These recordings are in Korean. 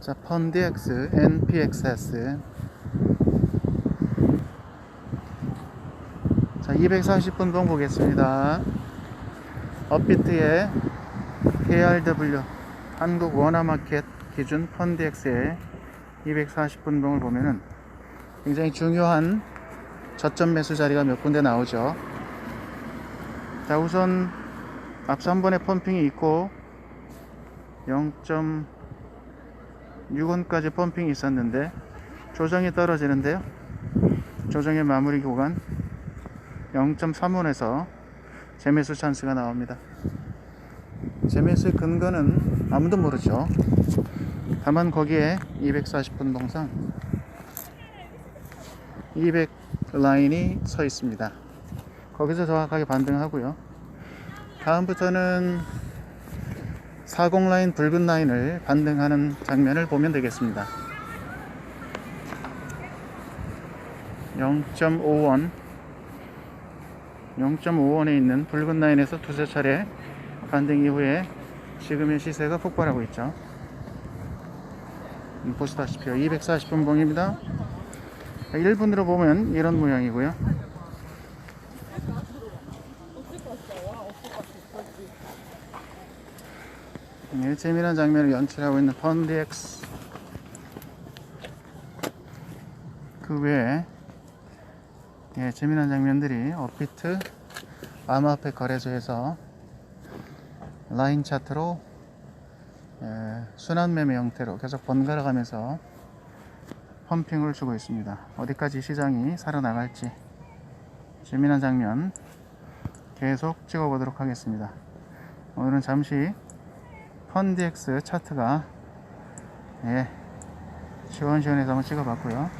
자, 펀디엑스, NPXS. 자, 240분 동 보겠습니다. 업비트의 KRW 한국 원화마켓 기준 펀디엑스의 240분 봉을 보면은 굉장히 중요한 저점 매수 자리가 몇 군데 나오죠. 자, 우선 앞서 한 번에 펌핑이 있고 0.6원까지 펌핑이 있었는데 조정이 떨어지는데요. 조정의 마무리 구간 0.3원에서 재매수 찬스가 나옵니다. 재매수의 근거는 아무도 모르죠. 다만 거기에 240분 동상 200 라인이 서 있습니다. 거기서 정확하게 반등하고요. 다음부터는 40 라인 붉은 라인을 반등하는 장면을 보면 되겠습니다. 0.5원 0.5원에 있는 붉은 라인에서 두세 차례 반등 이후에 지금의 시세가 폭발하고 있죠. 음, 보시다시피 240분 봉입니다. 1분으로 보면 이런 모양이고요. 네, 재미난 장면을 연출하고 있는 펀디엑스 그 외에 예, 재미난 장면들이 업비트 암호화폐 거래소에서 라인 차트로 예, 순환 매매 형태로 계속 번갈아 가면서 펌핑을 주고 있습니다. 어디까지 시장이 살아나갈지 재미난 장면 계속 찍어 보도록 하겠습니다. 오늘은 잠시 펀디엑스 차트가 예, 시원시원해서 한번 찍어봤고요.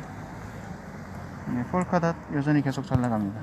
예, 폴카닷 여전히 계속 잘 나갑니다.